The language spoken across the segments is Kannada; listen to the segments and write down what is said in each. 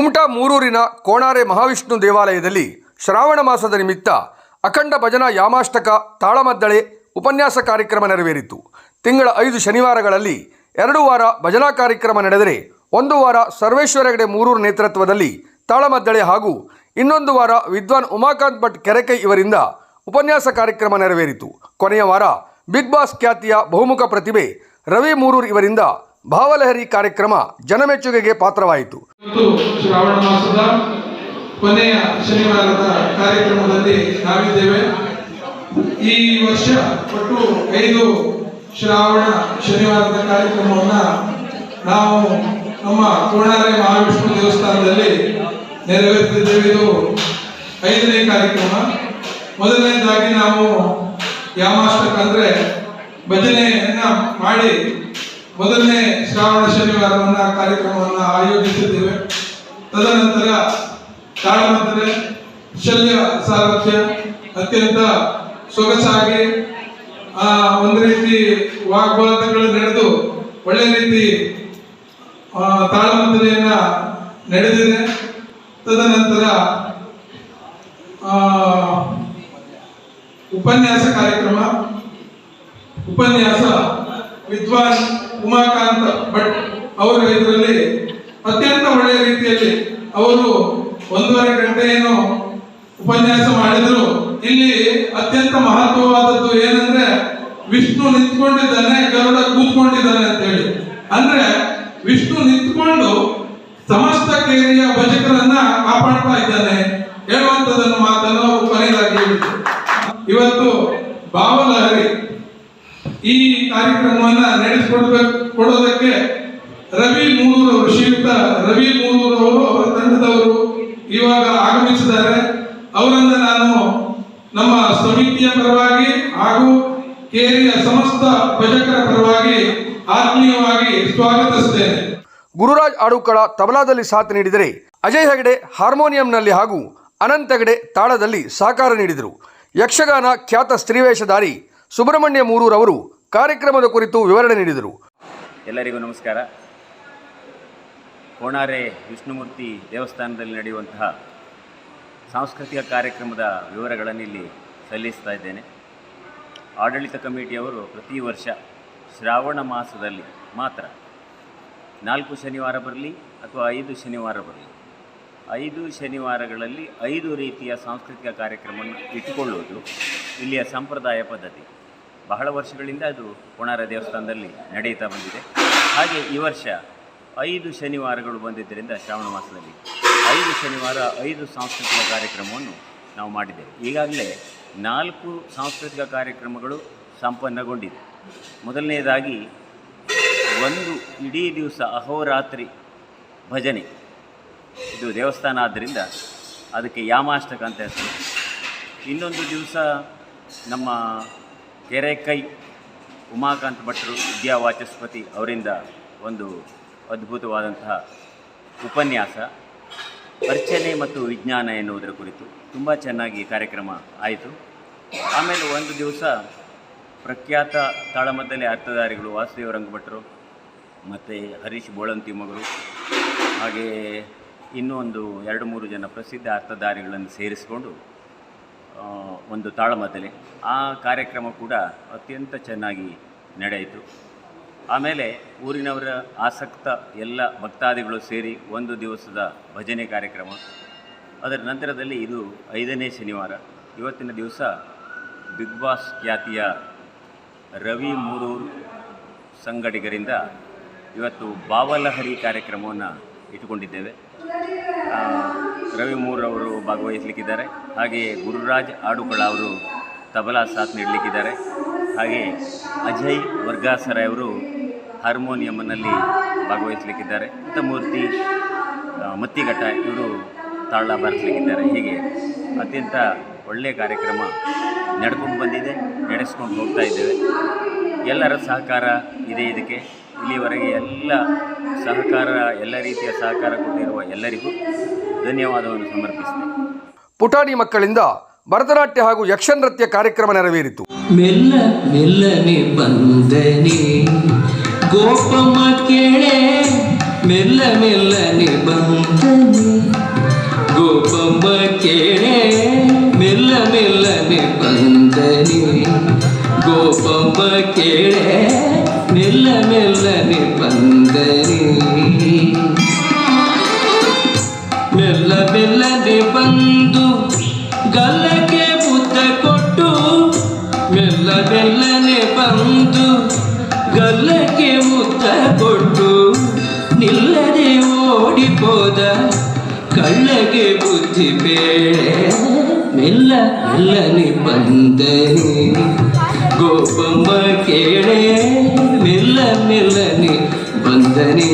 ಕುಮಟಾ ಮೂರೂರಿನ ಕೋಣಾರೆ ಮಹಾವಿಷ್ಣು ದೇವಾಲಯದಲ್ಲಿ ಶ್ರಾವಣ ಮಾಸದ ನಿಮಿತ್ತ ಅಖಂಡ ಭಜನಾ ಯಾಮಾಷ್ಟಕ ತಾಳಮದ್ದಳೆ ಉಪನ್ಯಾಸ ಕಾರ್ಯಕ್ರಮ ನೆರವೇರಿತು. ತಿಂಗಳ ಐದು ಶನಿವಾರಗಳಲ್ಲಿ ಎರಡು ವಾರ ಭಜನಾ ಕಾರ್ಯಕ್ರಮ ನಡೆದರೆ ಒಂದು ವಾರ ಸರ್ವೇಶ್ವರ ಹೆಗಡೆ ಮೂರೂರು ನೇತೃತ್ವದಲ್ಲಿ ತಾಳಮದ್ದಳೆ ಹಾಗೂ ಇನ್ನೊಂದು ವಾರ ವಿದ್ವಾನ್ ಉಮಾಕಾಂತ್ ಭಟ್ ಕೆರೆಕೈ ಇವರಿಂದ ಉಪನ್ಯಾಸ ಕಾರ್ಯಕ್ರಮ ನೆರವೇರಿತು. ಕೊನೆಯ ವಾರ ಬಿಗ್ ಬಾಸ್ ಖ್ಯಾತಿಯ ಬಹುಮುಖ ಪ್ರತಿಭೆ ರವಿ ಮೂರೂರ್ ಇವರಿಂದ ಭಾವಲಹರಿ ಕಾರ್ಯಕ್ರಮ ಜನಮೆಚ್ಚುಗೆಗೆ ಪಾತ್ರವಾಯಿತು. ಶ್ರಾವಣ ಮಾಸದ ಕೊನೆಯ ಶನಿವಾರದ ಕಾರ್ಯಕ್ರಮದಲ್ಲಿ ನಾವಿದ್ದೇವೆ. ಈ ವರ್ಷ ಒಟ್ಟು ಐದು ಶ್ರಾವಣ ಶನಿವಾರದ ಕಾರ್ಯಕ್ರಮವನ್ನು ನಾವು ನಮ್ಮ ಕೋಣಾರೆ ಮಹಾವಿಷ್ಣು ದೇವಸ್ಥಾನದಲ್ಲಿ ನೆರವೇರಿಸಿದ್ದೇವೆ ಇದು ಐದನೇ ಕಾರ್ಯಕ್ರಮ. ಮೊದಲನೇದಾಗಿ ನಾವು ಯಾಮಾಷ್ಟಕ ಅಂದರೆ ಭಜನೆಯನ್ನು ಮಾಡಿ ಮೊದಲನೇ ಶ್ರಾವಣ ಶನಿವಾರವನ್ನ ಕಾರ್ಯಕ್ರಮವನ್ನು ಆಯೋಜಿಸಿದ್ದೇವೆ. ತದನಂತರ ತಾಳಮಂತ್ರ ಶಲ್ಯ ಸಾರಥ್ಯ, ಅತ್ಯಂತ ಸೊಗಸಾಗಿ, ಆ, ಒಂದು ರೀತಿ ವಾಗ್ವಾದಗಳು ನಡೆದು ಒಳ್ಳೆ ರೀತಿ ತಾಳಮಂತ್ರೆಯನ್ನ ನಡೆದಿದೆ. ತದನಂತರ ಉಪನ್ಯಾಸ ಕಾರ್ಯಕ್ರಮ, ಉಪನ್ಯಾಸ ವಿದ್ವಾನ್ ಉಮಾಕಾಂತ್. ಭಟ್ ಅವರು ಇದರಲ್ಲಿ ಅತ್ಯಂತ ಒಳ್ಳೆಯ ರೀತಿಯಲ್ಲಿ ಅವರು ಒಂದೂವರೆ ಗಂಟೆ ಏನು ಉಪನ್ಯಾಸ ಮಾಡಿದ್ರು. ಇಲ್ಲಿ ಅತ್ಯಂತ ಮಹತ್ವವಾದದ್ದು ಏನಂದ್ರೆ ವಿಷ್ಣು ನಿಂತ್ಕೊಂಡಿದ್ದಾನೆ, ಗರುಡ ಕೂತ್ಕೊಂಡಿದ್ದಾನೆ ಅಂತ ಹೇಳಿ ಅಂದ್ರೆ ವಿಷ್ಣು ನಿಂತ್ಕೊಂಡು ಸಮಸ್ತ ಕೇರಿಯ ಭಜಕರನ್ನ ಕಾಪಾಡ್ತಾ ಇದ್ದಾನೆ ಹೇಳುವಂತದನ್ನು ಮಾತನ್ನು ಅವರು ಕೊನೆಯದಾಗಿ ಹೇಳಿದ್ರು ಇವತ್ತು ಭಾವಲಹರಿ ಈ ಕಾರ್ಯಕ್ರಮವನ್ನ ನಡೆಸಿಕೊಡ್ಬೇಕು, ಕೊಡೋದಕ್ಕೆ ರವಿ ಅವರು ಶ್ರೀಯುತ ರವಿ ಮೂರೂರು ಅವರು ತಂಡದವರು ಇವಾಗ ಆಗಮಿಸಿದ್ದಾರೆ. ಅವರನ್ನು ನಾನು ನಮ್ಮ ಸಮಿತಿಯ ಪರವಾಗಿ ಹಾಗೂ ಕೇರಿಯ ಸಮಸ್ತ ಭಜಕರ ಪರವಾಗಿ ಆತ್ಮೀಯವಾಗಿ ಸ್ವಾಗತಿಸುತ್ತೇನೆ ಗುರುರಾಜ್ ಆಡುಕಳ ತಬಲಾದಲ್ಲಿ ಸಾಥ್ ನೀಡಿದರೆ ಅಜಯ್ ಹೆಗಡೆ ಹಾರ್ಮೋನಿಯಂನಲ್ಲಿ ಹಾಗೂ ಅನಂತ ಹೆಗಡೆ ತಾಳದಲ್ಲಿ ಸಹಕಾರ ನೀಡಿದರು. ಯಕ್ಷಗಾನ ಖ್ಯಾತ ಸ್ತ್ರೀವೇಷಧಾರಿ ಸುಬ್ರಹ್ಮಣ್ಯ ಮೂರೂರ್ ಅವರು ಕಾರ್ಯಕ್ರಮದ ಕುರಿತು ವಿವರಣೆ ನೀಡಿದರು. ಎಲ್ಲರಿಗೂ ನಮಸ್ಕಾರ. ಕೋಣಾರೆ ವಿಷ್ಣುಮೂರ್ತಿ ದೇವಸ್ಥಾನದಲ್ಲಿ ನಡೆಯುವಂತಹ ಸಾಂಸ್ಕೃತಿಕ ಕಾರ್ಯಕ್ರಮದ ವಿವರಗಳನ್ನು ಇಲ್ಲಿ ಸಲ್ಲಿಸ್ತಾ ಇದ್ದೇನೆ. ಆಡಳಿತ ಕಮಿಟಿಯವರು ಪ್ರತಿ ವರ್ಷ ಶ್ರಾವಣ ಮಾಸದಲ್ಲಿ ಮಾತ್ರ ನಾಲ್ಕು ಶನಿವಾರ ಬರಲಿ ಅಥವಾ ಐದು ಶನಿವಾರ ಬರಲಿ, ಐದು ಶನಿವಾರಗಳಲ್ಲಿ ಐದು ರೀತಿಯ ಸಾಂಸ್ಕೃತಿಕ ಕಾರ್ಯಕ್ರಮವನ್ನು ಇಟ್ಟುಕೊಳ್ಳುವುದು ಇಲ್ಲಿಯ ಸಂಪ್ರದಾಯ ಪದ್ಧತಿ. ಬಹಳ ವರ್ಷಗಳಿಂದ ಅದು ಕೋಣಾರ ದೇವಸ್ಥಾನದಲ್ಲಿ ನಡೆಯುತ್ತಾ ಬಂದಿದೆ. ಹಾಗೆ ಈ ವರ್ಷ ಐದು ಶನಿವಾರಗಳು ಬಂದಿದ್ದರಿಂದ ಶ್ರಾವಣ ಮಾಸದಲ್ಲಿ ಐದು ಶನಿವಾರ ಐದು ಸಾಂಸ್ಕೃತಿಕ ಕಾರ್ಯಕ್ರಮವನ್ನು ನಾವು ಮಾಡಿದ್ದೇವೆ. ಈಗಾಗಲೇ ನಾಲ್ಕು ಸಾಂಸ್ಕೃತಿಕ ಕಾರ್ಯಕ್ರಮಗಳು ಸಂಪನ್ನಗೊಂಡಿದೆ. ಮೊದಲನೆಯದಾಗಿ ಒಂದು ಇಡೀ ದಿವಸ ಅಹೋರಾತ್ರಿ ಭಜನೆ. ಇದು ದೇವಸ್ಥಾನ ಆದ್ದರಿಂದ ಅದಕ್ಕೆ ಯಾಮಾಷ್ಟಕ ಅಂತ ಹೆಸರು. ಇನ್ನೊಂದು ದಿವಸ ನಮ್ಮ ಕೆರೆಕೈ ಉಮಾಕಾಂತ್ ಭಟ್ರು ವಿದ್ಯಾವಾಚಸ್ಪತಿ ಅವರಿಂದ ಒಂದು ಅದ್ಭುತವಾದಂತಹ ಉಪನ್ಯಾಸ, ಅರ್ಚನೆ ಮತ್ತು ವಿಜ್ಞಾನ ಎನ್ನುವುದರ ಕುರಿತು ತುಂಬ ಚೆನ್ನಾಗಿ ಕಾರ್ಯಕ್ರಮ ಆಯಿತು. ಆಮೇಲೆ ಒಂದು ದಿವಸ ಪ್ರಖ್ಯಾತ ತಾಳಮದ್ದಲೆ ಅರ್ಥಧಾರಿಗಳು ವಾಸುದೇವ ರಂಗಭಟ್ರು ಮತ್ತು ಹರೀಶ್ ಬೋಳಂತಿ ಮಗರು ಹಾಗೆ ಇನ್ನೂ ಒಂದು ಎರಡು ಮೂರು ಜನ ಪ್ರಸಿದ್ಧ ಅರ್ಥಧಾರಿಗಳನ್ನು ಸೇರಿಸಿಕೊಂಡು ಒಂದು ತಾಳಮದ್ದಲೆ. ಆ ಕಾರ್ಯಕ್ರಮ ಕೂಡ ಅತ್ಯಂತ ಚೆನ್ನಾಗಿ ನಡೆಯಿತು. ಆಮೇಲೆ ಊರಿನವರ ಆಸಕ್ತ ಎಲ್ಲ ಭಕ್ತಾದಿಗಳು ಸೇರಿ ಒಂದು ದಿವಸದ ಭಜನೆ ಕಾರ್ಯಕ್ರಮ. ಅದರ ನಂತರದಲ್ಲಿ ಇದು ಐದನೇ ಶನಿವಾರ. ಇವತ್ತಿನ ದಿವಸ ಬಿಗ್ ಬಾಸ್ ಖ್ಯಾತಿಯ ರವಿ ಮೂರೂರು ಸಂಗಡಿಗರಿಂದ ಇವತ್ತು ಬಾವಲಹರಿ ಕಾರ್ಯಕ್ರಮವನ್ನು ಇಟ್ಟುಕೊಂಡಿದ್ದೇವೆ. ಆ, ರವಿ ಮೂರ್ ಅವರು ಭಾಗವಹಿಸಲಿಕ್ಕಿದ್ದಾರೆ. ಹಾಗೆಯೇ ಗುರುರಾಜ್ ಆಡುಕೊಳ ಅವರು ತಬಲಾ ಸಾಥ್ ನೀಡಲಿಕ್ಕಿದ್ದಾರೆ. ಹಾಗೆ ಅಜಯ್ ವರ್ಗಾಸರಾಯ್ ಅವರು ಹಾರ್ಮೋನಿಯಂನಲ್ಲಿ ಭಾಗವಹಿಸಲಿಕ್ಕಿದ್ದಾರೆ. ಮೂರ್ತಿ ಮತ್ತಿಘಟ್ಟ ಇವರು ತಾಳ ಬಾರಿಸಲಿಕ್ಕಿದ್ದಾರೆ. ಹೀಗೆ ಅತ್ಯಂತ ಒಳ್ಳೆಯ ಕಾರ್ಯಕ್ರಮ ನಡ್ಕೊಂಡು ಬಂದಿದೆ ನಡೆಸ್ಕೊಂಡು ಹೋಗ್ತಾ ಇದ್ದೇವೆ. ಎಲ್ಲರ ಸಹಕಾರ ಇದೆ ಇದಕ್ಕೆ. ಇಲ್ಲಿವರೆಗೆ ಎಲ್ಲ ಸಹಕಾರ ಎಲ್ಲ ರೀತಿಯ ಸಹಕಾರ ಕೊಟ್ಟಿರುವ ಎಲ್ಲರಿಗೂ ಧನ್ಯವಾದವನ್ನು ಸಮರ್ಪಿಸಿದೆ ಪುಟಾಣಿ ಮಕ್ಕಳಿಂದ ಭರತನಾಟ್ಯ ಹಾಗೂ ಯಕ್ಷನೃತ್ಯ ಕಾರ್ಯಕ್ರಮ ನೆರವೇರಿತು. ಮೆಲ್ಲ ಮೆಲ್ಲನೆ ಬಂದನೆ ಗೋಪಮ್ಮ ಕೇಳೆ ಮೆಲ್ಲ ಮೆಲ್ಲನೆ ಬಂದನೆ. ಗೋಪಮ್ಮ ಕೇಳೆ ಮೆಲ್ಲ ಮೆಲ್ಲನೆ ಬಂದನೆ. ಗೋಪಮ್ಮ ಕೇಳೆ ಮೆಲ್ಲ ಮೆಲ್ಲನೆ ಗಲ್ಲಕ್ಕೆ ಮುದ್ದ ಕೊಟ್ಟು ನಿಲ್ಲದೆ ಓಡಿపోದ ಕಳ್ಳಗೆ ಬುದ್ಧಿ ಬೇಳೆ ಮೆಲ್ಲ ಮೆಲ್ಲನೆ ಬಂದನಿ ಗೋಪಮ್ಮ ಕೇಳೆ ಮೆಲ್ಲ ಮೆಲ್ಲನೆ ಬಂದನಿ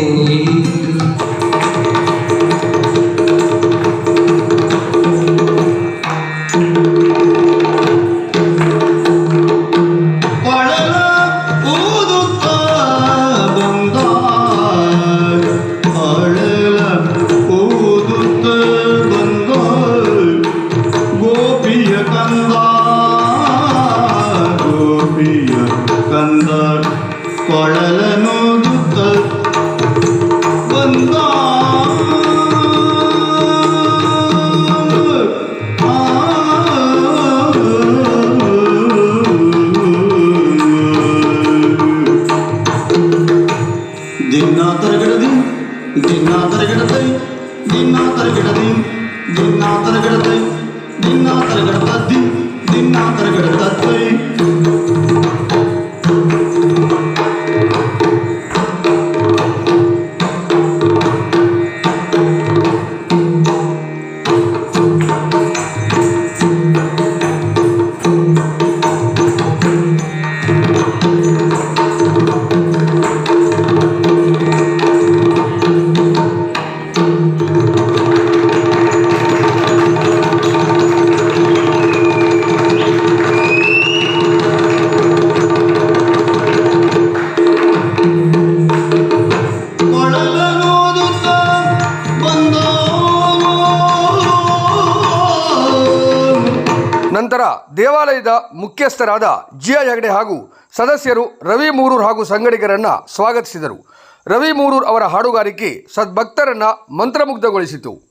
ನಂತರ ದೇವಾಲಯದ ಮುಖ್ಯಸ್ಥರಾದ ಜಿಯ ಹೆಗಡೆ ಹಾಗೂ ಸದಸ್ಯರು ರವಿ ಮೂರೂರ್ ಹಾಗೂ ಸಂಗಡಿಗರನ್ನು ಸ್ವಾಗತಿಸಿದರು. ರವಿ ಮೂರೂರ್ ಅವರ ಹಾಡುಗಾರಿಕೆ ಸದ್ಭಕ್ತರನ್ನು ಮಂತ್ರಮುಗ್ಧಗೊಳಿಸಿತು.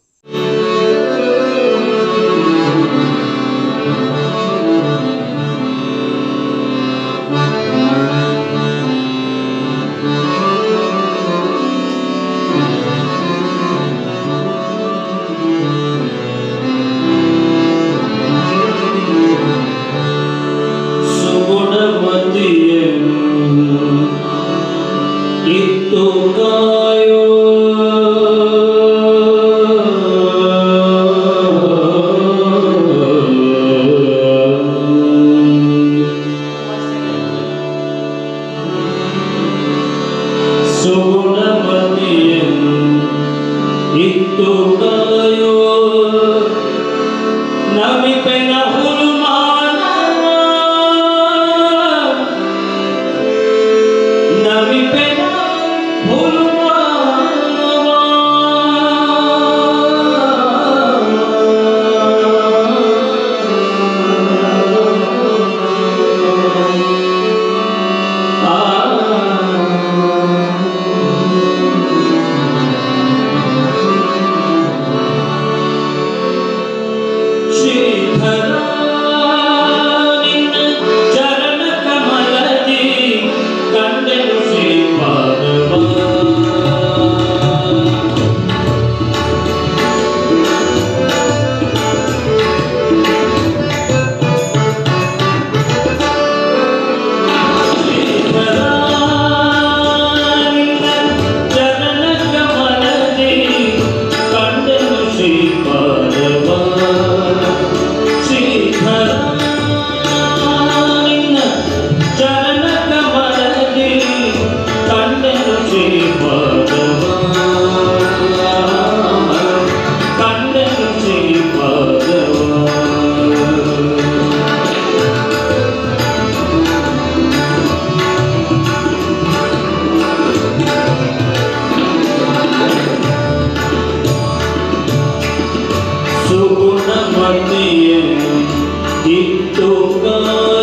Nami pena E tocando.